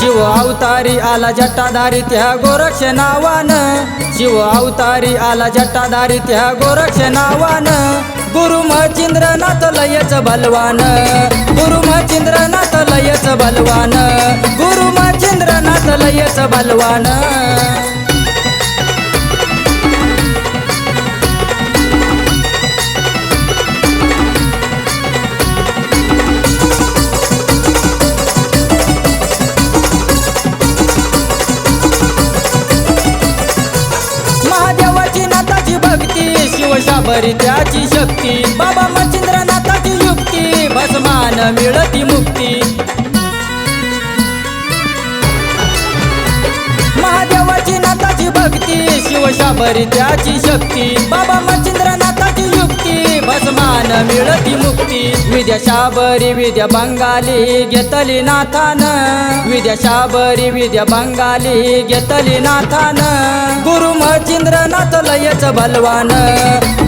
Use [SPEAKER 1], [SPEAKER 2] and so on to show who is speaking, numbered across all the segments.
[SPEAKER 1] शिव अवतारी आला जटाधारी त्या गोरक्ष नावान शिव अवतारी आला जटाधारी त्या गोरक्ष नावान गुरु मचिंद्रनाथ लयच बलवान. गुरु मचिंद्रनाथ लयच बलवान. गुरु मचिंद्रनाथ लयच बलवान. शिवशाबरी त्याची शक्ती. बाबा मच्छिंद्रनाथाची युक्ती. भस्मान मिळती मुक्ती. महादेवाची नाथाची भक्ती. शिवशाबरी त्याची शक्ती. बाबा मच्छिंद्रनाथाची भस्मान मिळती मुक्ती. विद्या बरी विद्या बंगाली घेतली नाथान. विद्या बरी विद्या बंगाली घेतली नाथान. गुरु मच्छिंद्रनाथ लयच बलवान.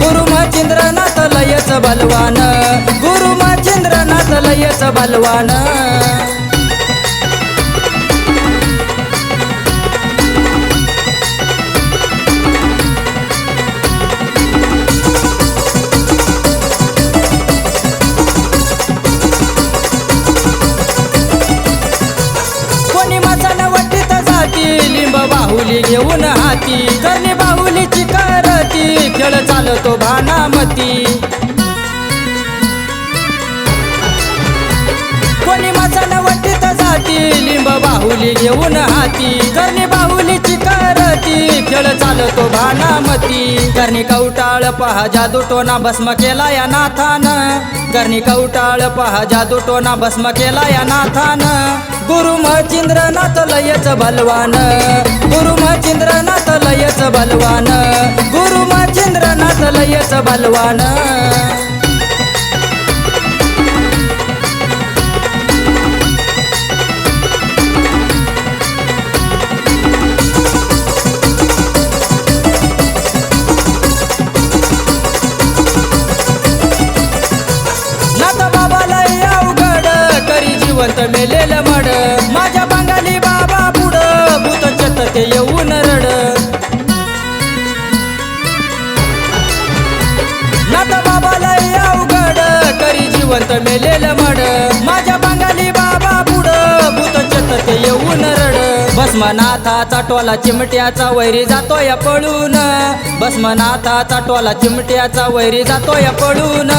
[SPEAKER 1] गुरु मच्छिंद्रनाथ लयच बलवान. गुरु मच्छिंद्रनाथ लयच बलवान. बाहुली घेऊन हाती करणी बाहुलीची करती खेळ चालतो भानामती. कोणी मचान वटीत जाती लिंब बाहुली घेऊन हाती करणी बाहुलीची करती खेळ चालतो भानामती. करणी कवटाळ पहा जादू टोना भस्म केला या नाथान. करणी कवटाळ पहा जादू टोना भस्म केला या नाथान. गुरु मचिंद्रनाथ लयच बलवान. गुरु मचिंद्रनाथ लयच बलवान. गुरु मचिंद्रनाथ लयच बलवान. नाथ बाबाला मेलेलं मड. जिवंत मेलेल मड. माझ्या बंगाली बाबा पुढं भूत चत ते येऊन रड. भस्मनाथाचा टोला चिमट्याचा वैरी जातोय पळून. भस्मनाथाचा टोला चिमट्याचा वैरी जातोय पळून.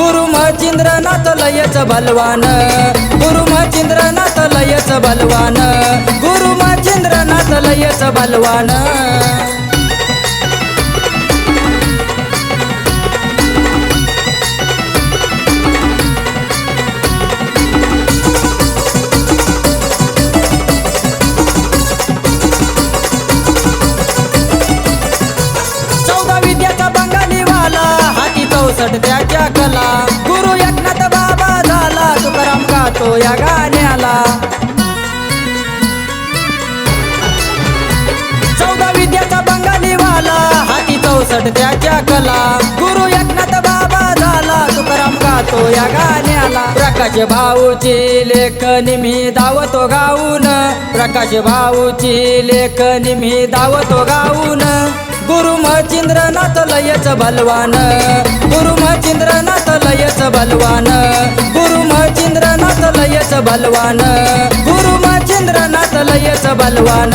[SPEAKER 1] गुरु मचिंद्रनाथ लयच बलवान. गुरु मचिंद्रनाथ लयच बलवान. गुरु मचिंद्रनाथ लयच बलवान. सटत्या चौसष्ट कला? गुरु एकनाथ बाबा झाला तुकाराम गातो या गाण्याला. चौदा विद्याचा बंगाली वाला हाती चौसष्ट त्याच्या कला? गुरु एकनाथ बाबा झाला तुकाराम गातो या गाण्याला. प्रकाश भाऊची लेखनी मी दावतो गाऊन. प्रकाश भाऊची लेखनी मी दावतो गाऊन. गुरु मचिंद्रनाथ लयच बलवान. गुरु मचिंद्रनाथ लयच बलवान. गुरु मचिंद्रनाथ लयच बलवान. गुरु मचिंद्रनाथ लयच बलवान.